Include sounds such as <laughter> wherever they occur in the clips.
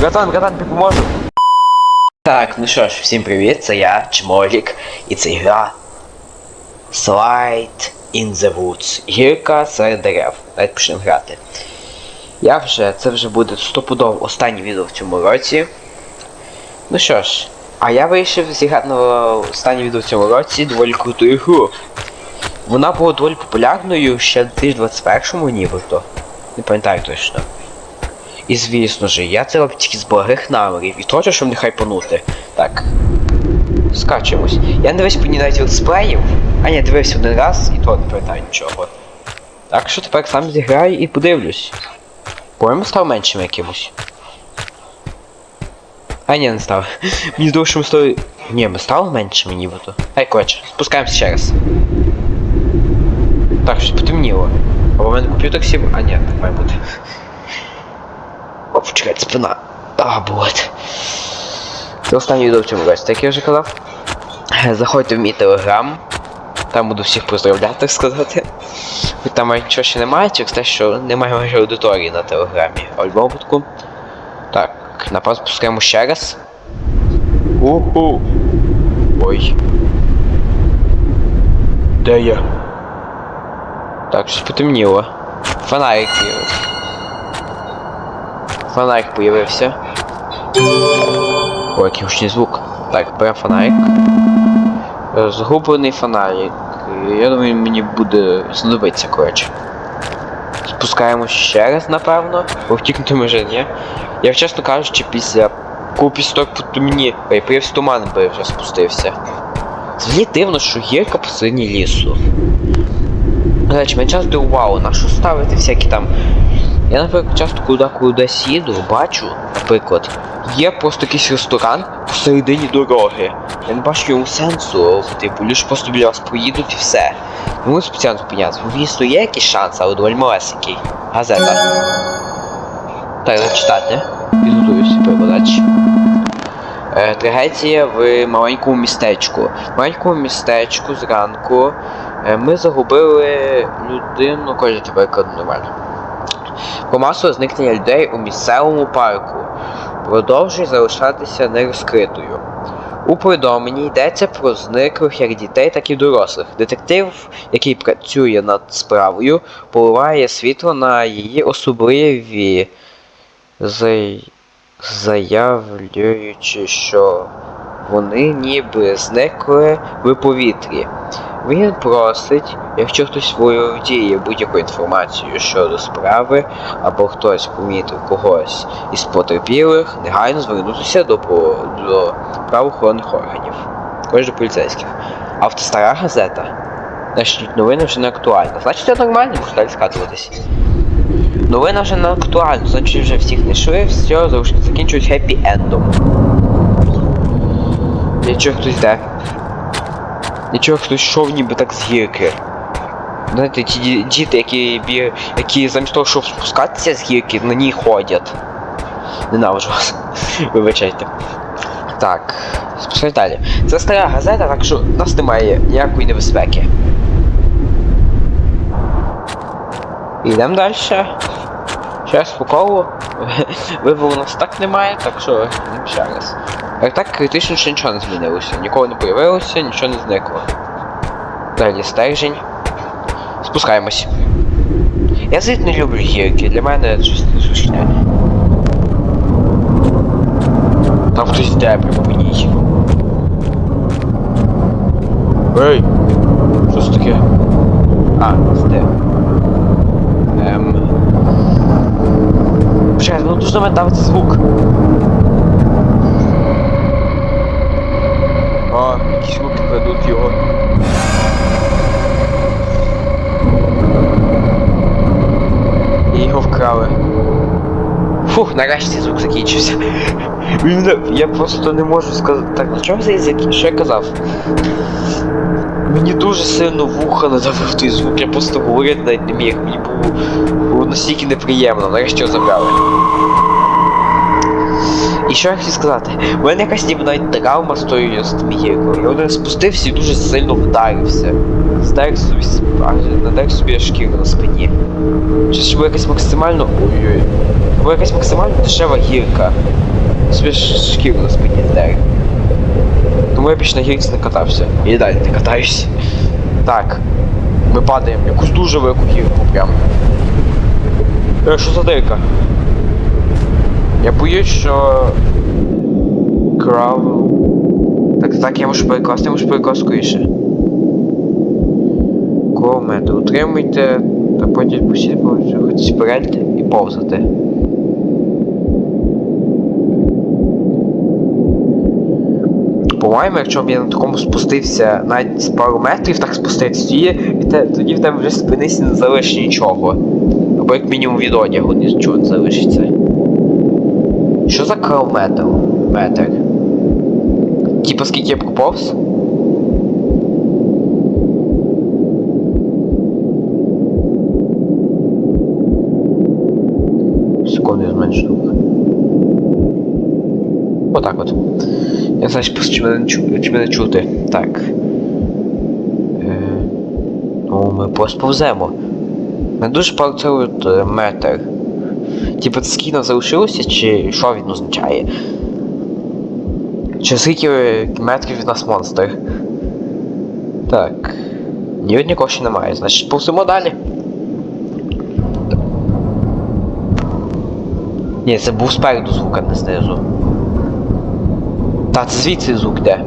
Братан, братан, ти поможу. Так, ну що ж, всім привіт, це я, Чмолік, і це гра Slide in the Woods. Гірка серед дерев. Давайте почнемо грати. Я вже, це вже буде стопудово останнє відео в цьому році. Ну що ж, а я вирішив зіграти на останнє відео в цьому році доволі круту ігру. Вона була доволі популярною ще в 2021-му нібито. Не пам'ятаю точно. І звісно ж, я це роблю тільки з благих намірів і точно, щоб не хайпанути. Так. Скачемось. Я не дивився по ні навіть летсплеїв. А ні, дивився один раз і то не пам'ятаю нічого. Так що тепер сам зіграю і подивлюсь. По-моєму став меншим якимось. А ні, не став. <laughs> Мені здалося, що ми стали. Ні, ми стали меншими нібито. Ай, коротше, спускаємося ще раз. Так, щось потемніло. Або в мене комп'ютер сів. А ні, так має бути. О, чекайте, спина. А, вот. Це останнє відео в цьому році, я вже казав. Заходьте в мій телеграм. Там буду всіх поздравляти, так сказати. Там нічого ще немає, через те, що немає майже аудиторії на телеграмі. А в випадку. Так, напевно спускаємо ще раз. Уху. Ой. Де я? Так, щось потемніло. Фонарик. Фонарик появився. Ой, який гучний звук. Так, беремо фонарик. Е, Згублений фонарик. Я думаю, мені буде знадобиться, коротше. Спускаємось ще раз, напевно. Бо втікнути ми вже ні. Я чесно кажучи, після купі сток потемні. Ой, появився туман, би вже спустився. Взагалі дивно, що гірка посередині лісу. До речі, мене дивувало, на що ставити всякі там. Я, наприклад, часто куди кудись їду, бачу, наприклад, є просто якийсь ресторан посередині дороги. Я не бачу йому сенсу, типу, люди просто біля вас поїдуть і все. Тому спеціально зупинятися. В місто є якийсь шанс, але доволі малесенький. Газета. Так, зачитати. Підготуюся перекладач. Е, трагедія в маленькому містечку. В маленькому містечку зранку е, ми загубили людину, кожен переклад нормально. Про масове зникнення людей у місцевому парку продовжує залишатися нерозкритою. У повідомленні йдеться про зниклих як дітей, так і дорослих. Детектив, який працює над справою, поливає світло на її особливі, заявляючи, що вони ніби зникли в повітрі. Він просить, якщо хтось володіє будь-якою інформацією щодо справи, або хтось помітив когось із потерпілих, негайно звернутися до, до правоохоронних органів, також до поліцейських. А в стара газета, значить новина вже не актуальна. Значить, це нормально, можна далі скатуватись. Новина вже не актуальна, значить вже всіх знайшли, все, закінчують хеппі-ендом. Нічого хтось йде. Нічого хтось йшов ніби так з гірки. Знаєте, ті діти, які бі... які замість того, щоб спускатися з гірки, на ній ходять. Ненавиджу вас. <laughs> Вибачайте. Так, спускай далі. Це стара газета, так що нас немає ніякої небезпеки. Йдемо далі. По колу. <laughs> Вибору у нас так немає, так що ще раз. А так критично ще нічого не змінилося. Нікого не появилося, нічого не зникло. Далі стержень. Спускаємось. Я звідти не люблю гірки, для мене щось незручне. Там хтось йде прямо по ній. Ей! Що це таке? А, це. Ем. Почекай, ну дуже мене звук. А, якісь звуки ведуть його. І його вкрали. Фух, нарешті звук закінчився. Я просто не можу сказати. Так, на чому це? Що я казав? Мені дуже сильно вуха надавив той звук, я просто говорити навіть не міг. Мені було, було настільки неприємно, нарешті його забрали. І що я хотів сказати? У мене якась ніби навіть травма з тою з тим гіркою. Я один спустився і дуже сильно вдарився. Здер собі надер собі шкіру на спині. Чи ж якась максимально. Ой-ой. Була якась максимально дешева гірка. Собі шкіру на спині здер. Тому я більше на гірці не катався. І далі не катаюсь. Так. Ми падаємо якусь дуже велику гірку прям. Е, що за дирка? Я боюсь, що. Крав. Так, так, я можу перекласти, я можу перекласти скоріше. Кого. Утримуйте та потім постійно рухатись вперед і повзати. По-моєму, якщо б я на такому спустився навіть з пару метрів так спуститися, тоді, і те- тоді в тебе вже з спини не залишиться нічого. Або як мінімум від одягу нічого не залишиться. Що за кілометр? Метр? Типа скільки я проповз? Секунду я зменшу. Отак от. Я не знаю, чи мене, чи мене чути. Так. Е, ну, ми просто повземо. Ми дуже от е, метр. Типа це скільки залишилося, чи що він означає? Чи скільки е, метрів від нас монстр? Так. Ні однього ще немає, значить повземо далі. Ні, це був спереду звук, а не знизу. Та це звідси звук йде.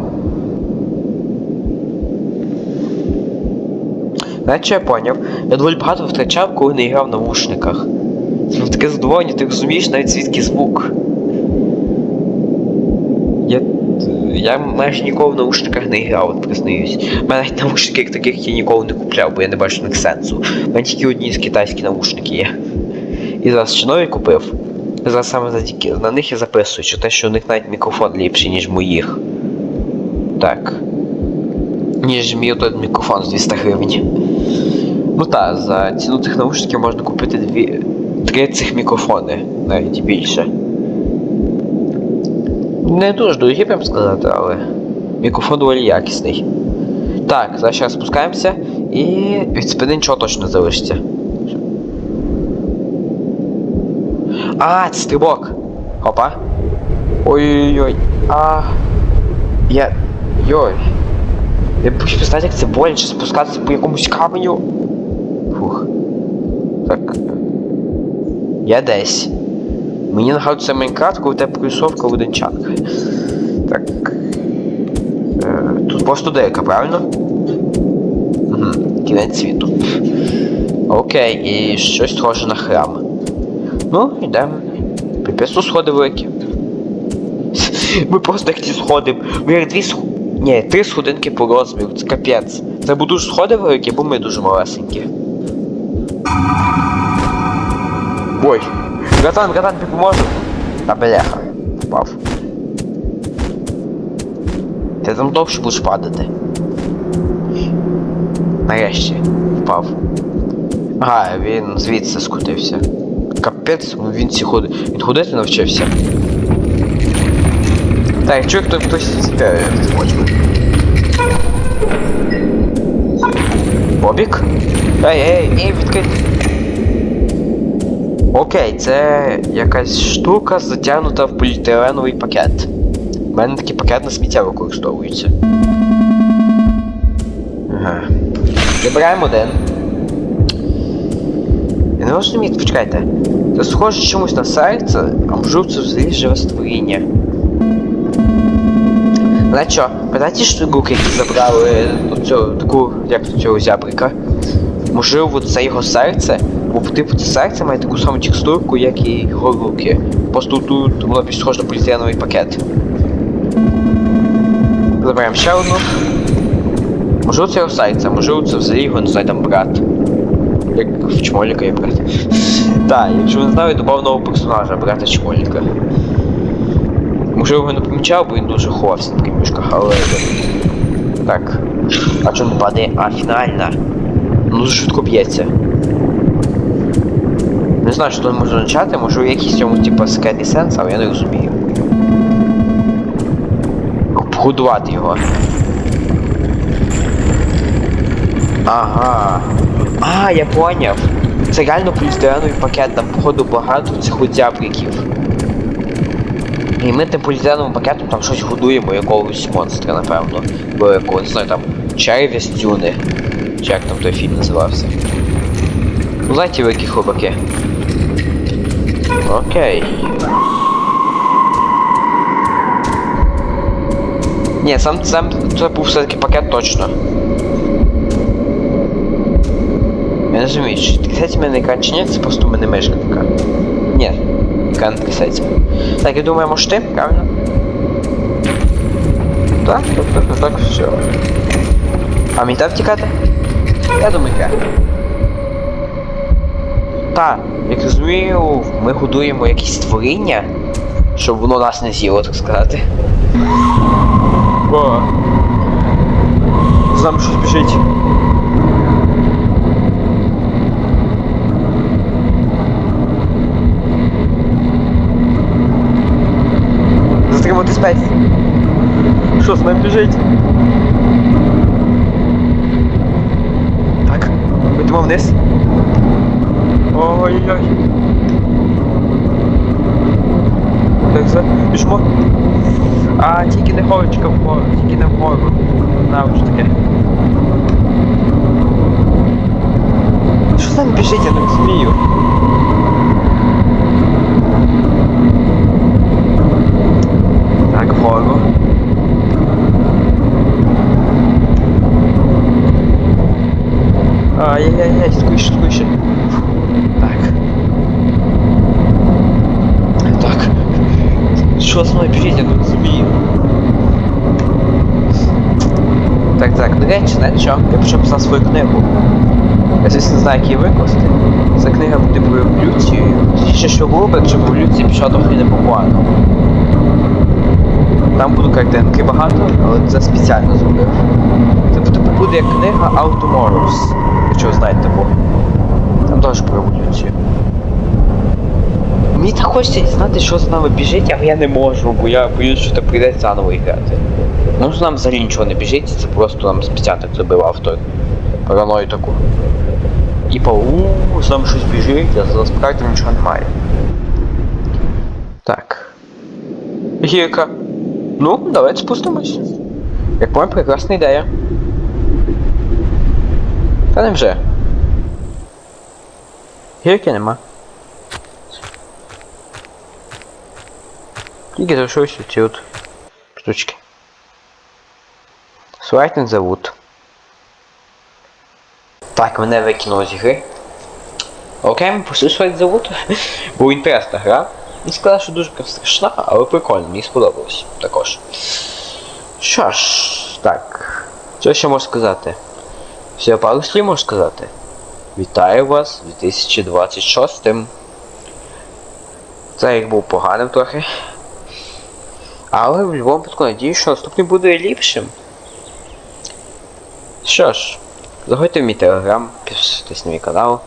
Знаєте, що я поняв? Я доволі багато втрачав, коли не грав в навушниках. Це таке задоволення, ти розумієш навіть звідки звук. Я, я майже ніколи в наушниках не грав, от признаюсь. У мене навіть наушники таких я ніколи не купляв, бо я не бачу них сенсу. У мене тільки одні з китайські наушники є. І зараз ще нові купив. Зараз саме завдяки на них і записую, що те, що у них навіть мікрофон ліпший, ніж моїх. Так. Ніж мій той мікрофон з 200 гривень. Ну так, за ціну цих наушників можна купити дві. Три цих мікрофони, навіть більше. Не дуже дорогі, прям сказати, але мікрофон доволі якісний. Так, зараз ще раз спускаємося і від спини нічого точно залишиться. А, це стрибок. Опа. Ой-ой-ой. А. Я. Йой. Я хочу представити, як це боляче спускатися по якомусь каменю. Фух. Так. Я десь. Мені нагадує це Майнкрафт, коли тебе плюсовка в один чанк. Так. Е, тут просто дека, правильно? Угу. Кінець світу. Окей, і щось схоже на храм. Ну, йдемо. Тут сходи великі. <laughs> Ми просто як ті сходимо. Ми як дві сх... Ні, три сходинки по розміру, це капець. Це будуть сходи великі, бо ми дуже малесенькі. Ой. Братан, братан, ти поможеш? Та бляха. Впав. Ти там довше будеш падати. Нарешті. Впав. Ага, він звідси скотився. Капець, він ці ходи. Він ходити навчився. Так, якщо хто хтось цікавий, це хоче. Бобік? Ей, ей, ей, відкрий. Окей, це якась штука затягнута в поліетиленовий пакет. У мене такий пакет на сміття використовується. Ага. Вибираємо один. Я не можу міти, почекайте. Це схоже чомусь на серце, а можливо це взагалі живе створіння. Знаєте що, пам'ятаєте штуки, які забрали оцю, таку, як цього зябрика? Можливо, це його серце, бо типу це серце має таку саму текстурку, як і його руки. Просто тут воно більш схоже на поліетиленовий пакет. Забираємо ще одну. Можливо, це його а можливо, це взагалі його, не знаю, там брат. Як в Чмоліка є брат. Так, якщо ви не знали, добав нового персонажа, брата Чмоліка. Можливо, його не помічав, бо він дуже ховався на таких мішках, але. Так. А чому не падає? А, фінальна. Ну швидко б'ється. Не знаю, що тут можна означати, може якийсь цьому типу секретний сенс, але я не розумію. годувати його. Ага. А, я поняв. Це реально поліетиленовий пакет, там походу багато цих оцяприків. І ми тим поліетиленовим пакетом там щось годуємо якогось монстра, напевно. Бо якогось, знаю, там черв'ястюни. Чи як там той фільм називався. Ну знаєте, великі хлопаки. Окей. Ні, сам, сам це був все-таки пакет точно. Я не розумію, чи трясеться в мене екран чи ні, це просто в мене мишка така. Ні, екран не трясеться. Так, я думаю, може ти, правильно? Так, так, так, так, так, все. А мені так втікати? Я думаю, так. Так, як розумію, ми годуємо якісь створіння, щоб воно нас не з'їло, так сказати. О. Знам щось біжить. Затримати спець. Що з ним біжить? Так, йдемо вниз. Ой-ой-ой. Так, все, пішло. А, тільки не горочка вгору, тільки не вгору. Знав, що таке. Що там біжить, я не розумію. Так, вгору. Ай-яй-яй, сквіше, сквіше. Так. Так. Що з мною біжить, я не розумію. Так, так, до речі, знаєте що? Я почав писати свою книгу. Я звісно не знаю, як її викласти. Ця книга буде про еволюцію. Ще що робить, що еволюція пішла трохи непогано. Там будуть картинки багато, але це спеціально зробив. Це типу буде як книга Out Tomorrows, якщо ви знаєте таку. Там теж про еволюцію. Мені так хочеться дізнати, що з нами біжить, але я не можу, бо я боюсь, що це прийдеться заново грати. Ну, що нам взагалі нічого не біжить, це просто нам спеціально так зробив автор. Параною таку. І по у з нами щось біжить, а насправді нічого немає. Так. Гірка. Ну, давайте спустимось. Як моя прекрасна ідея. Та не вже. Гірки нема. Тільки залишилися ці от штучки. Свайтинг зовут. Так, мене викинуло з гри. Окей, ми пішли Свайтинг зовут. <laughs> Був інтересна гра. Не сказав, що дуже страшна, але прикольно, мені сподобалось також. Що ж, так. Що ще можу сказати? Все, пару слів можу сказати. Вітаю вас з 2026. Це як був поганим трохи. Але в будь-якому випадку надію, що наступний буде ліпшим. Що ж, заходьте в мій телеграм, підписуйтесь на мій канал.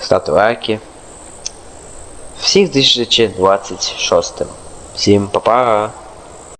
Ставте лайки. Всіх з 2026. Всім па-па!